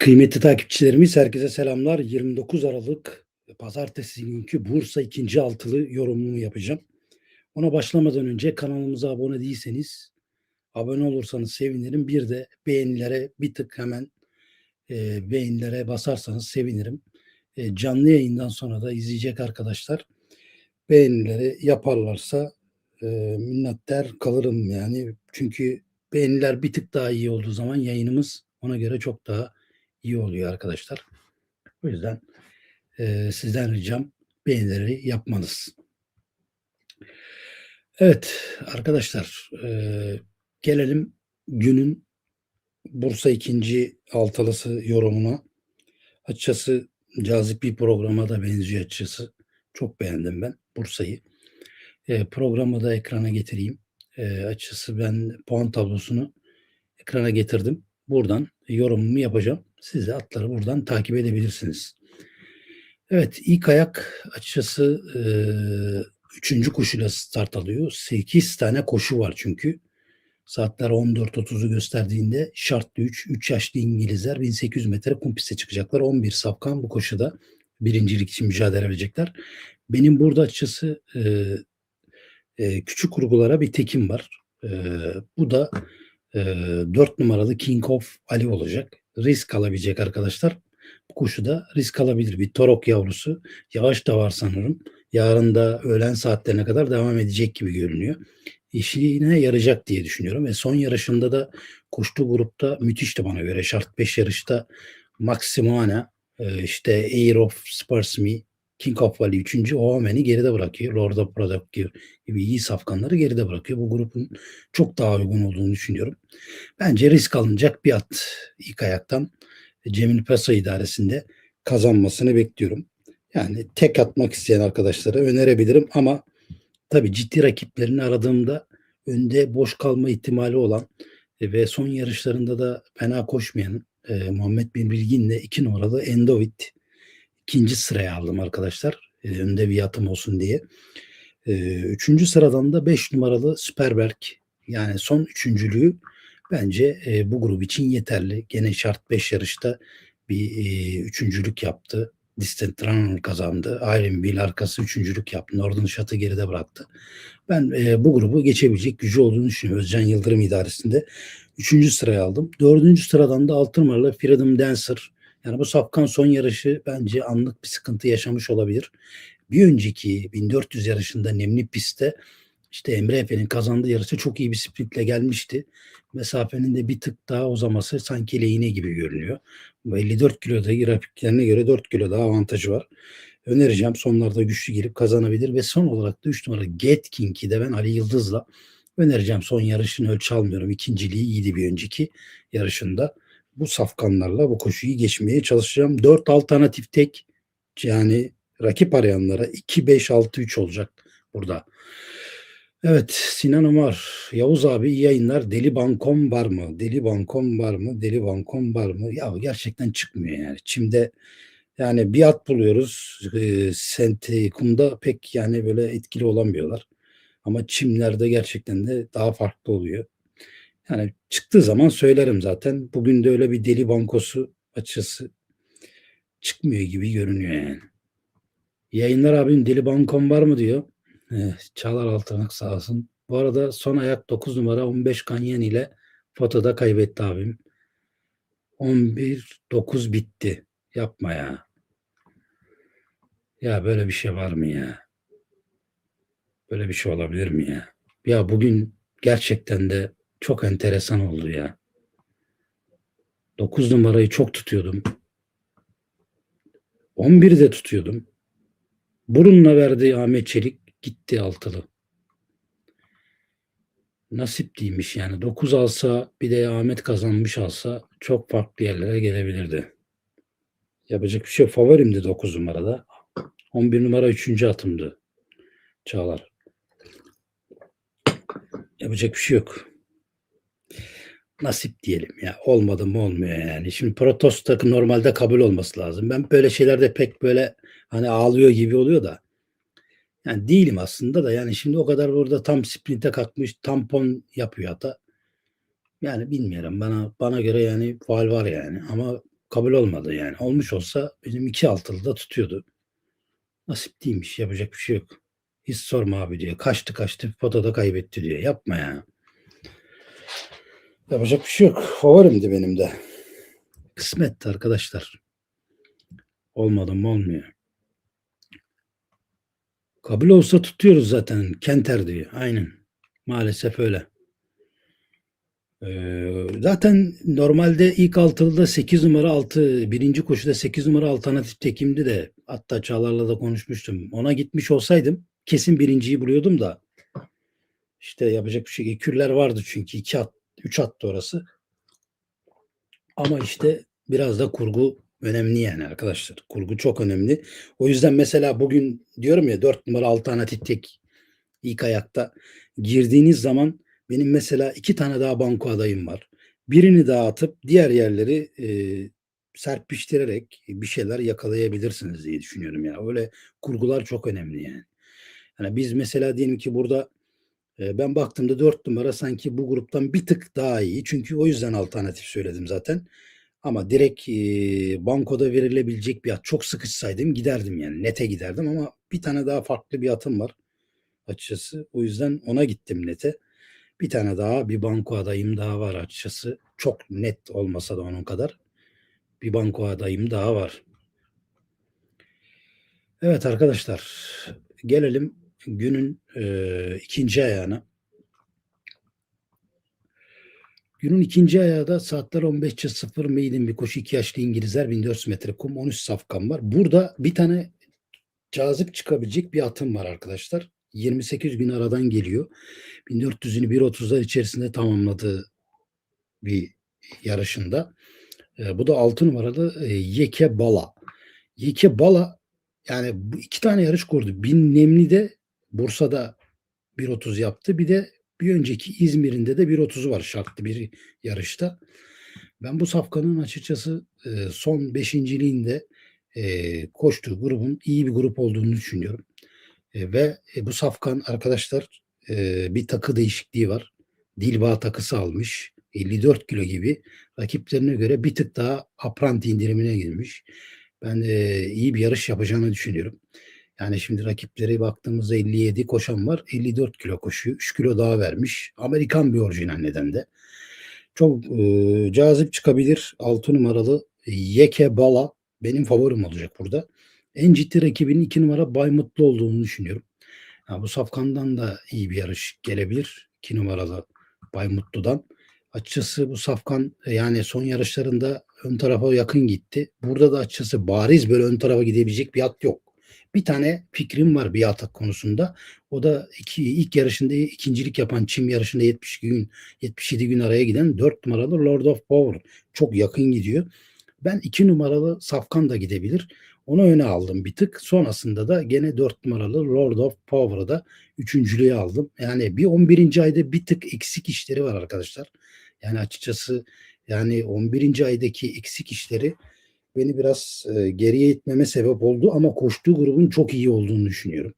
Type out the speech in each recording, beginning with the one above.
Kıymetli takipçilerimiz herkese selamlar. 29 Aralık Pazartesi günkü Bursa ikinci altılı yorumumu yapacağım. Ona başlamadan önce kanalımıza abone değilseniz abone olursanız sevinirim. Bir de beğenilere bir tık hemen e, beğenilere basarsanız sevinirim. E, canlı yayından sonra da izleyecek arkadaşlar beğenileri yaparlarsa e, minnettar kalırım yani. Çünkü beğeniler bir tık daha iyi olduğu zaman yayınımız ona göre çok daha iyi oluyor arkadaşlar. O yüzden e, sizden ricam beğenileri yapmanız. Evet arkadaşlar e, gelelim günün Bursa ikinci altılısı yorumuna. Açıkçası cazip bir programa da benziyor açıkçası. Çok beğendim ben Bursa'yı. E, programı da ekrana getireyim. E, açıkçası ben puan tablosunu ekrana getirdim. Buradan yorumumu yapacağım. Siz de atları buradan takip edebilirsiniz. Evet ilk ayak açıkçası e, üçüncü koşuyla start alıyor. 8 tane koşu var çünkü. Saatler 14.30'u gösterdiğinde şartlı 3, 3 yaşlı İngilizler 1800 metre kum piste çıkacaklar. 11 safkan bu koşuda birincilik için mücadele edecekler. Benim burada açıkçası e, e, küçük kurgulara bir tekim var. E, bu da e, 4 numaralı King of Ali olacak. Risk alabilecek arkadaşlar. Bu kuşu da risk alabilir. Bir torok yavrusu. Yavaş da var sanırım. Yarın da öğlen saatlerine kadar devam edecek gibi görünüyor. İşine yarayacak diye düşünüyorum. Ve son yarışında da koştuğu grupta müthişti bana göre. Şart 5 yarışta Maximana, e, işte Air of Spurs Me, King of Valley 3. Oamen'i geride bırakıyor. Lord of Product gibi iyi safkanları geride bırakıyor. Bu grubun çok daha uygun olduğunu düşünüyorum. Bence risk alınacak bir at ilk ayaktan. Cemil Pasa idaresinde kazanmasını bekliyorum. Yani tek atmak isteyen arkadaşlara önerebilirim ama tabii ciddi rakiplerini aradığımda önde boş kalma ihtimali olan ve son yarışlarında da fena koşmayan e, Muhammed Bin Bilgin'le iki numaralı Endovit ikinci sıraya aldım arkadaşlar. E, önde bir yatım olsun diye. E, üçüncü sıradan da beş numaralı Süperberg yani son üçüncülüğü bence e, bu grup için yeterli. Gene şart 5 yarışta bir e, üçüncülük yaptı. Distant Runner kazandı. Iron Bill arkası üçüncülük yaptı. Northern Shot'ı geride bıraktı. Ben e, bu grubu geçebilecek gücü olduğunu düşünüyorum. Özcan Yıldırım idaresinde. Üçüncü sıraya aldım. Dördüncü sıradan da altı numaralı Freedom Dancer. Yani bu Safkan son yarışı bence anlık bir sıkıntı yaşamış olabilir. Bir önceki 1400 yarışında Nemli pistte işte Emre Efe'nin kazandığı yarışı çok iyi bir sprintle gelmişti. Mesafenin de bir tık daha uzaması sanki lehine gibi görünüyor. Bu 54 kilodaki rakiplerine göre 4 kilo daha avantajı var. Önereceğim sonlarda güçlü girip kazanabilir ve son olarak da 3 numara Get King'i de ben Ali Yıldız'la önereceğim. Son yarışını ölçü almıyorum. İkinciliği iyiydi bir önceki yarışında. Bu safkanlarla bu koşuyu geçmeye çalışacağım. 4 alternatif tek yani rakip arayanlara 2-5-6-3 olacak burada. Evet Sinan Umar, Yavuz abi iyi yayınlar. Deli bankom var mı? Deli bankom var mı? Deli bankom var mı? Ya gerçekten çıkmıyor yani. Çimde yani bir at buluyoruz. E, senti kumda pek yani böyle etkili olamıyorlar. Ama çimlerde gerçekten de daha farklı oluyor. Yani çıktığı zaman söylerim zaten. Bugün de öyle bir deli bankosu açısı çıkmıyor gibi görünüyor yani. Yayınlar abim deli bankom var mı diyor. Evet, Çağlar Altınak sağ olsun. Bu arada son ayak 9 numara 15 Kanyen ile fotoda kaybetti abim. 11-9 bitti. Yapma ya. Ya böyle bir şey var mı ya? Böyle bir şey olabilir mi ya? Ya bugün gerçekten de çok enteresan oldu ya. 9 numarayı çok tutuyordum. 11'i de tutuyordum. Burunla verdiği Ahmet Çelik gitti altılı. Nasip değilmiş yani. 9 alsa bir de Ahmet kazanmış alsa çok farklı yerlere gelebilirdi. Yapacak bir şey yok. Favorimdi 9 numarada. 11 numara 3. atımdı. Çağlar. Yapacak bir şey yok. Nasip diyelim ya. Olmadı mı olmuyor yani. Şimdi Protoss takı normalde kabul olması lazım. Ben böyle şeylerde pek böyle hani ağlıyor gibi oluyor da yani değilim aslında da yani şimdi o kadar burada tam sprinte kalkmış tampon yapıyor hata. Yani bilmiyorum bana bana göre yani faal var yani ama kabul olmadı yani. Olmuş olsa benim iki altılı da tutuyordu. Nasip değilmiş. Yapacak bir şey yok. Hiç sorma abi diyor. Kaçtı kaçtı. Potada kaybetti diyor. Yapma ya. Yapacak bir şey yok. Favorimdi benim de. Kısmetti arkadaşlar. Olmadı mı olmuyor. Kabul olsa tutuyoruz zaten. Kenter diyor. Aynen. Maalesef öyle. Ee, zaten normalde ilk altılıda 8 numara 6 birinci koşuda 8 numara alternatif tekimdi de hatta Çağlar'la da konuşmuştum. Ona gitmiş olsaydım kesin birinciyi buluyordum da işte yapacak bir şey. Ekürler vardı çünkü 2 at 3 attı orası. Ama işte biraz da kurgu önemli yani arkadaşlar. Kurgu çok önemli. O yüzden mesela bugün diyorum ya 4 numara alternatif tek ilk ayakta girdiğiniz zaman benim mesela iki tane daha banko adayım var. Birini daha atıp diğer yerleri e, serpiştirerek bir şeyler yakalayabilirsiniz diye düşünüyorum ya. Öyle kurgular çok önemli yani. Yani biz mesela diyelim ki burada ben baktığımda dört numara sanki bu gruptan bir tık daha iyi. Çünkü o yüzden alternatif söyledim zaten. Ama direkt e, bankoda verilebilecek bir at çok sıkışsaydım giderdim yani nete giderdim ama bir tane daha farklı bir atım var açıkçası. O yüzden ona gittim nete. Bir tane daha bir banko adayım daha var açıkçası. Çok net olmasa da onun kadar. Bir banko adayım daha var. Evet arkadaşlar gelelim günün e, ikinci ayağına. Günün ikinci ayağı da saatler 15.00 maiden bir koşu 2 yaşlı İngilizler 1400 metre kum 13 safkan var. Burada bir tane cazip çıkabilecek bir atım var arkadaşlar. 28 gün aradan geliyor. 1400'ünü 1.30'lar içerisinde tamamladığı bir yarışında. E, bu da 6 numaralı e, Yeke Bala. Yeke Bala yani bu iki tane yarış kurdu. Bin Nemli'de Bursa'da 1.30 yaptı. Bir de bir önceki İzmir'inde de 1.30'u var şartlı bir yarışta. Ben bu safkanın açıkçası e, son beşinciliğinde e, koştuğu grubun iyi bir grup olduğunu düşünüyorum. E, ve bu safkan arkadaşlar bir takı değişikliği var. Dilbağ takısı almış. 54 kilo gibi rakiplerine göre bir tık daha apranti indirimine girmiş. Ben iyi bir yarış yapacağını düşünüyorum. Yani şimdi rakipleri baktığımızda 57 koşan var. 54 kilo koşuyor. 3 kilo daha vermiş. Amerikan bir orijinal neden de. Çok e, cazip çıkabilir. 6 numaralı Yeke Bala benim favorim olacak burada. En ciddi rakibinin 2 numara Bay Mutlu olduğunu düşünüyorum. Ya bu Safkan'dan da iyi bir yarış gelebilir. 2 numaralı Bay Mutlu'dan. Açıkçası bu Safkan yani son yarışlarında ön tarafa yakın gitti. Burada da açıkçası bariz böyle ön tarafa gidebilecek bir at yok. Bir tane fikrim var bir atak konusunda. O da iki, ilk yarışında ikincilik yapan çim yarışında 70 gün 77 gün araya giden 4 numaralı Lord of Power. Çok yakın gidiyor. Ben 2 numaralı Safkan da gidebilir. Onu öne aldım bir tık. Sonrasında da gene 4 numaralı Lord of Power'ı da üçüncülüğe aldım. Yani bir 11. ayda bir tık eksik işleri var arkadaşlar. Yani açıkçası yani 11. aydaki eksik işleri beni biraz e, geriye itmeme sebep oldu ama koştuğu grubun çok iyi olduğunu düşünüyorum.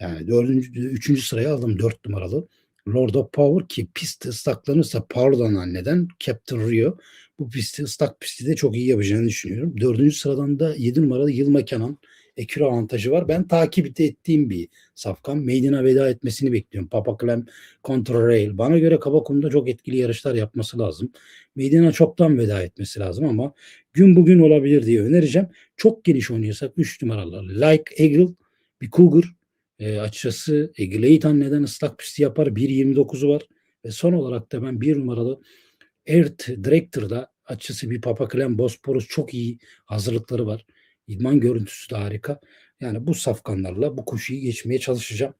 Yani dördüncü, üçüncü sıraya aldım dört numaralı. Lord of Power ki pist ıslaklanırsa Power'dan anneden Captain Rio bu pisti ıslak pisti de çok iyi yapacağını düşünüyorum. Dördüncü sıradan da yedi numaralı Yılma Kenan ekür avantajı var. Ben takip ettiğim bir safkan. Maiden'a veda etmesini bekliyorum. Papa Clem Contra Rail. Bana göre Kabakum'da çok etkili yarışlar yapması lazım. Maiden'a çoktan veda etmesi lazım ama gün bugün olabilir diye önereceğim. Çok geniş oynuyorsak 3 numaralar. Like Eagle bir Cougar. E, açıkçası Eagle neden ıslak pisti yapar? 1.29'u var. Ve son olarak da ben bir numaralı Earth Director'da açıkçası bir Papa Clem Bosporus çok iyi hazırlıkları var. İdman görüntüsü de harika. Yani bu safkanlarla bu koşuyu geçmeye çalışacağım.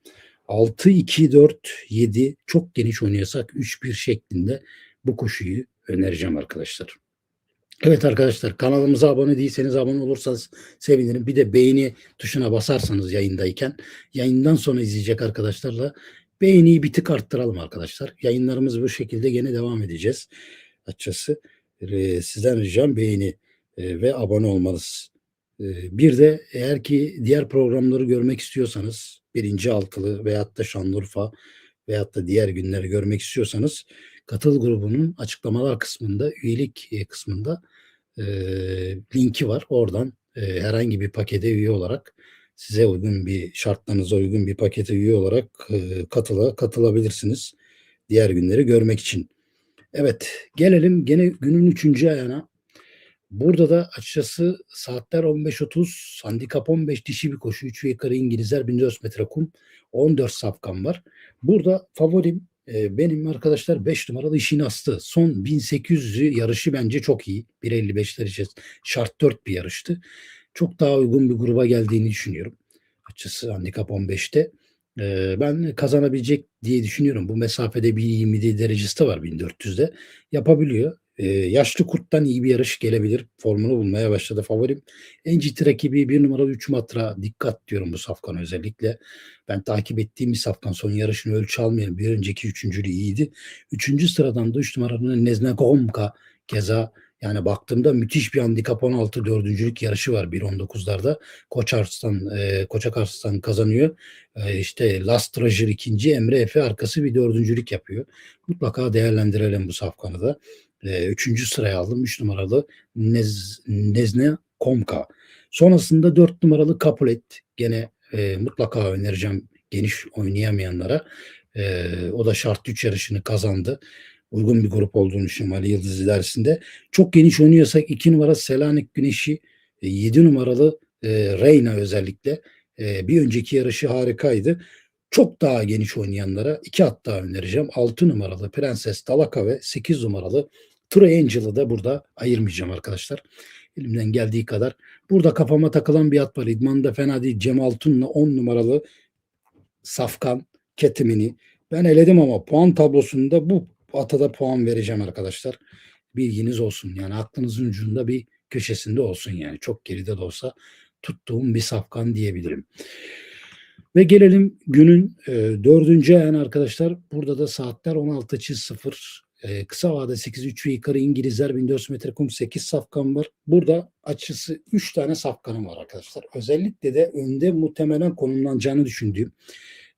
6 2 4 7 çok geniş oynayasak 3 1 şeklinde bu koşuyu önereceğim arkadaşlar. Evet arkadaşlar kanalımıza abone değilseniz abone olursanız sevinirim. Bir de beğeni tuşuna basarsanız yayındayken yayından sonra izleyecek arkadaşlarla beğeniyi bir tık arttıralım arkadaşlar. Yayınlarımız bu şekilde gene devam edeceğiz. Açıkçası sizden ricam beğeni ve abone olmalısınız. Bir de eğer ki diğer programları görmek istiyorsanız birinci altılı veyahut da Şanlıurfa veyahut da diğer günleri görmek istiyorsanız katıl grubunun açıklamalar kısmında üyelik kısmında eee, linki var. Oradan, eee, herhangi bir pakete üye olarak size uygun bir şartlarınıza uygun bir pakete üye olarak, eee, katıla katılabilirsiniz diğer günleri görmek için. Evet, gelelim gene günün 3. ayağına. Burada da açıkçası saatler 15.30, handikap 15 dişi bir koşu. 3 ve yukarı İngilizler 1400 metre kum. 14 safkan var. Burada favorim e, benim arkadaşlar 5 numaralı işin astı. Son 1800'ü yarışı bence çok iyi. 1.55'ler için şart 4 bir yarıştı. Çok daha uygun bir gruba geldiğini düşünüyorum. Açıkçası handikap 15'te. E, ben kazanabilecek diye düşünüyorum. Bu mesafede bir 27 derecesi de var 1400'de. Yapabiliyor. Yaşlı kurttan iyi bir yarış gelebilir. Formunu bulmaya başladı favorim. En ciddi rakibi bir numaralı 3 matra. Dikkat diyorum bu safkan özellikle. Ben takip ettiğim bir safkan son yarışını ölçü almayan bir önceki üçüncülü iyiydi. Üçüncü sıradan da 3 numaranın Neznegomka keza yani baktığımda müthiş bir handikap 16 dördüncülük yarışı var 1.19'larda. Koç Arslan, e, Koçak Arslan kazanıyor. E, işte Last Treasure ikinci, Emre Efe arkası bir dördüncülük yapıyor. Mutlaka değerlendirelim bu safkanı da. E, üçüncü sıraya aldım. Üç numaralı Nez, Nezne Komka. Sonrasında dört numaralı Capulet. Gene e, mutlaka önereceğim geniş oynayamayanlara. E, o da şart 3 yarışını kazandı uygun bir grup olduğunu düşünüyorum Ali Yıldız ilerisinde. Çok geniş oynuyorsak 2 numara Selanik Güneşi, 7 numaralı e, Reyna özellikle e, bir önceki yarışı harikaydı. Çok daha geniş oynayanlara iki at daha önereceğim. 6 numaralı Prenses Talaka ve 8 numaralı Triangel'ı da burada ayırmayacağım arkadaşlar. Elimden geldiği kadar. Burada kafama takılan bir at var. İdman'da fena değil. Cem Altun'la 10 numaralı Safkan Ketimini. Ben eledim ama puan tablosunda bu ata puan vereceğim arkadaşlar. Bilginiz olsun. Yani aklınızın ucunda bir köşesinde olsun yani. Çok geride de olsa tuttuğum bir safkan diyebilirim. Ve gelelim günün e, dördüncü ayağına arkadaşlar. Burada da saatler 16.00. E, kısa vade 8-3 ve yukarı İngilizler 1400 metre kum 8 safkan var. Burada açısı 3 tane safkanım var arkadaşlar. Özellikle de önde muhtemelen konumlanacağını düşündüğüm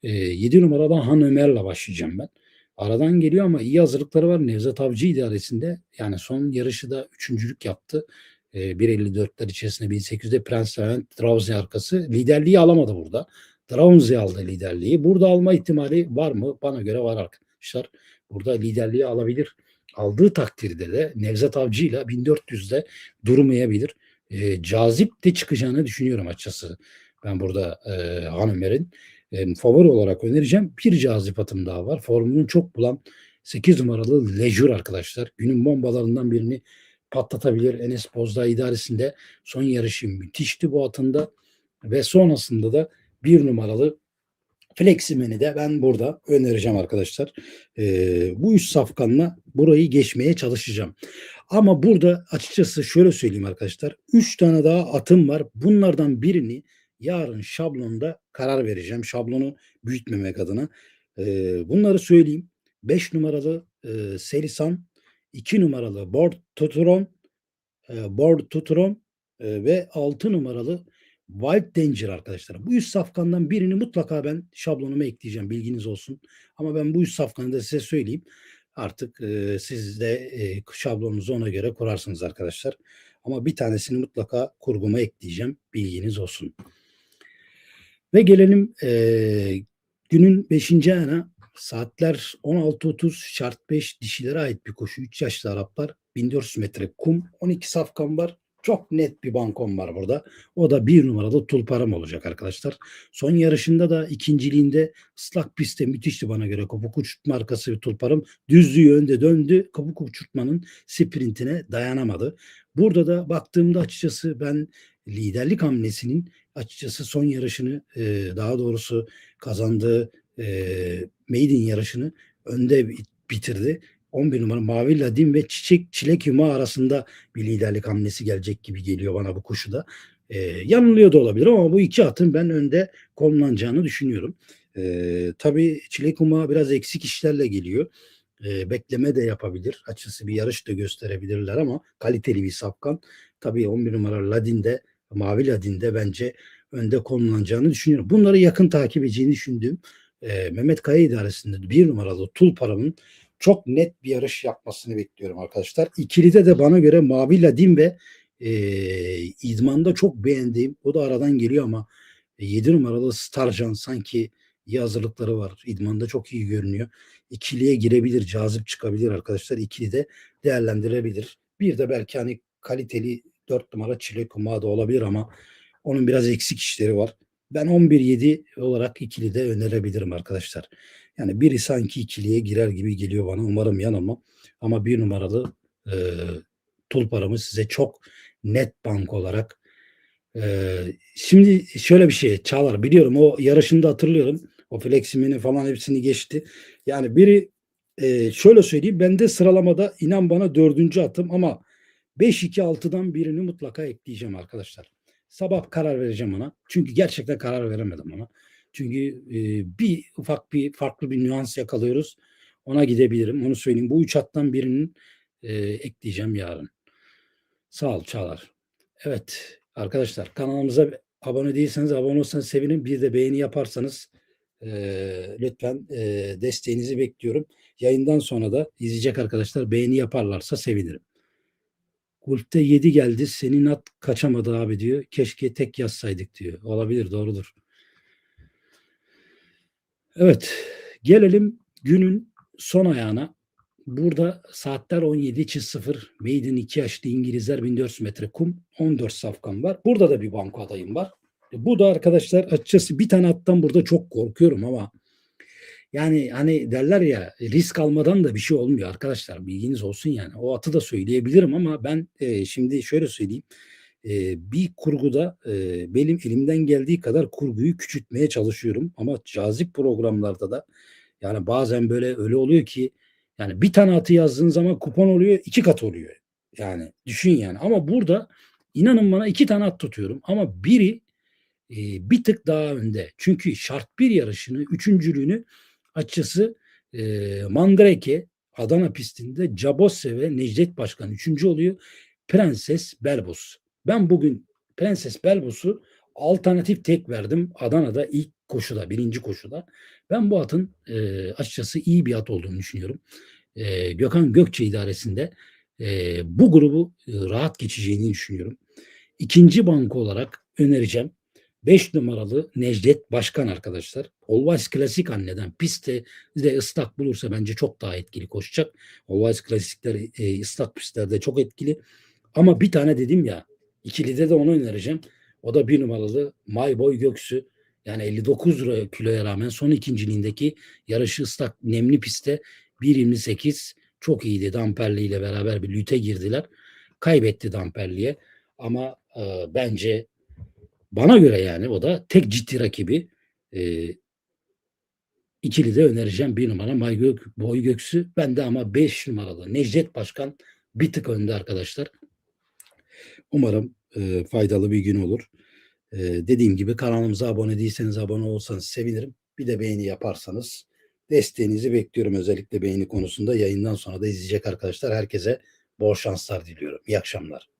e, 7 numaradan Han Ömer'le başlayacağım ben. Aradan geliyor ama iyi hazırlıkları var. Nevzat Avcı idaresinde yani son yarışı da üçüncülük yaptı. E, 1.54'ler içerisinde 1800'de Prens Levent Drauze arkası. Liderliği alamadı burada. Drauze aldı liderliği. Burada alma ihtimali var mı? Bana göre var arkadaşlar. Burada liderliği alabilir. Aldığı takdirde de Nevzat Avcı ile 1400'de durmayabilir. E, cazip de çıkacağını düşünüyorum açıkçası. Ben burada e, Han Ömer'in e, favori olarak önereceğim. Bir cazip atım daha var. Formunu çok bulan 8 numaralı Lejur arkadaşlar. Günün bombalarından birini patlatabilir. Enes Bozdağ idaresinde son yarışı müthişti bu atında. Ve sonrasında da bir numaralı Fleximen'i de ben burada önereceğim arkadaşlar. Ee, bu üç safkanla burayı geçmeye çalışacağım. Ama burada açıkçası şöyle söyleyeyim arkadaşlar. Üç tane daha atım var. Bunlardan birini yarın şablonda karar vereceğim. Şablonu büyütmemek adına. E, bunları söyleyeyim. 5 numaralı e, Selisan, 2 numaralı Board Tuturon, e, Board Tuturon e, ve 6 numaralı Wild Danger arkadaşlar. Bu üç safkandan birini mutlaka ben şablonuma ekleyeceğim. Bilginiz olsun. Ama ben bu üç safkanı da size söyleyeyim. Artık e, siz de e, şablonunuzu ona göre kurarsınız arkadaşlar. Ama bir tanesini mutlaka kurguma ekleyeceğim. Bilginiz olsun. Ve gelelim e, günün 5. ayına saatler 16.30 şart 5 dişilere ait bir koşu. 3 yaşlı Araplar 1400 metre kum 12 safkan var. Çok net bir bankom var burada. O da bir numaralı tulparam olacak arkadaşlar. Son yarışında da ikinciliğinde ıslak pistte müthişti bana göre. Kopuk uçurtma arkası bir tulparım. Düzlüğü önde döndü. Kopuk uçurtmanın sprintine dayanamadı. Burada da baktığımda açıkçası ben liderlik hamlesinin açıkçası son yarışını e, daha doğrusu kazandığı e, maiden yarışını önde bitirdi. 11 numara Mavi Ladin ve Çiçek Çilek Yuma arasında bir liderlik hamlesi gelecek gibi geliyor bana bu koşuda. E, yanılıyor da olabilir ama bu iki atın ben önde konumlanacağını düşünüyorum. E, tabii Çilek Yuma biraz eksik işlerle geliyor. E, bekleme de yapabilir. Açısı bir yarış da gösterebilirler ama kaliteli bir sapkan. Tabii 11 numara Ladin de Mavi Ladin'de bence önde konumlanacağını düşünüyorum. Bunları yakın takip edeceğini düşündüğüm e, Mehmet Kaya idaresinde bir numaralı Tulparam'ın çok net bir yarış yapmasını bekliyorum arkadaşlar. İkilide de bana göre Mavi Ladin ve e, İdman'da çok beğendiğim o da aradan geliyor ama 7 numaralı Starjan sanki iyi hazırlıkları var. İdman'da çok iyi görünüyor. İkiliye girebilir, cazip çıkabilir arkadaşlar. İkili de değerlendirebilir. Bir de belki hani kaliteli 4 numara Çile Kuma da olabilir ama onun biraz eksik işleri var. Ben 11-7 olarak ikili de önerebilirim arkadaşlar. Yani biri sanki ikiliye girer gibi geliyor bana. Umarım yanılmam. Ama bir numaralı e, tulparamı size çok net bank olarak e, şimdi şöyle bir şey Çağlar biliyorum o yarışında hatırlıyorum. O fleximini falan hepsini geçti. Yani biri e, şöyle söyleyeyim bende sıralamada inan bana dördüncü atım ama 5-2-6'dan birini mutlaka ekleyeceğim arkadaşlar. Sabah karar vereceğim ona. Çünkü gerçekten karar veremedim ona. Çünkü e, bir ufak bir farklı bir nüans yakalıyoruz. Ona gidebilirim. Onu söyleyeyim. Bu üç hattan birinin e, ekleyeceğim yarın. Sağ ol Çağlar. Evet arkadaşlar kanalımıza abone değilseniz abone olsanız sevinirim. Bir de beğeni yaparsanız e, lütfen e, desteğinizi bekliyorum. Yayından sonra da izleyecek arkadaşlar beğeni yaparlarsa sevinirim. Gulf'te 7 geldi. Senin at kaçamadı abi diyor. Keşke tek yazsaydık diyor. Olabilir doğrudur. Evet. Gelelim günün son ayağına. Burada saatler 17.00 Maiden 2 yaşlı İngilizler 1400 metre kum 14 safkan var. Burada da bir banko adayım var. Bu da arkadaşlar açıkçası bir tane attan burada çok korkuyorum ama yani hani derler ya risk almadan da bir şey olmuyor arkadaşlar bilginiz olsun yani. O atı da söyleyebilirim ama ben e, şimdi şöyle söyleyeyim. E, bir kurguda e, benim elimden geldiği kadar kurguyu küçültmeye çalışıyorum ama cazip programlarda da yani bazen böyle öyle oluyor ki yani bir tane atı yazdığın zaman kupon oluyor iki kat oluyor. Yani düşün yani ama burada inanın bana iki tane at tutuyorum ama biri e, bir tık daha önde. Çünkü şart bir yarışını, üçüncülüğünü açıkçası e, Mandrake Adana pistinde Cabose ve Necdet Başkan üçüncü oluyor. Prenses Belbos. Ben bugün Prenses Belbos'u alternatif tek verdim Adana'da ilk koşuda, birinci koşuda. Ben bu atın e, açıkçası iyi bir at olduğunu düşünüyorum. E, Gökhan Gökçe idaresinde e, bu grubu e, rahat geçeceğini düşünüyorum. İkinci banko olarak önereceğim. 5 numaralı Necdet Başkan arkadaşlar. Always Klasik anneden pistte de ıslak bulursa bence çok daha etkili koşacak. Always Klasikler e, ıslak pistlerde çok etkili. Ama bir tane dedim ya ikilide de onu önereceğim. O da bir numaralı My Boy Göksu. Yani 59 lira kiloya rağmen son ikinciliğindeki yarışı ıslak nemli pistte 1.28 çok iyiydi. Damperli ile beraber bir lüte girdiler. Kaybetti Damperli'ye. Ama e, bence bana göre yani o da tek ciddi rakibi. E, ikili de önereceğim bir numara May Gök, Boy Göksü. Ben de ama 5 numaralı Necdet Başkan bir tık önde arkadaşlar. Umarım e, faydalı bir gün olur. E, dediğim gibi kanalımıza abone değilseniz abone olsanız sevinirim. Bir de beğeni yaparsanız desteğinizi bekliyorum özellikle beğeni konusunda. Yayından sonra da izleyecek arkadaşlar. Herkese bol şanslar diliyorum. İyi akşamlar.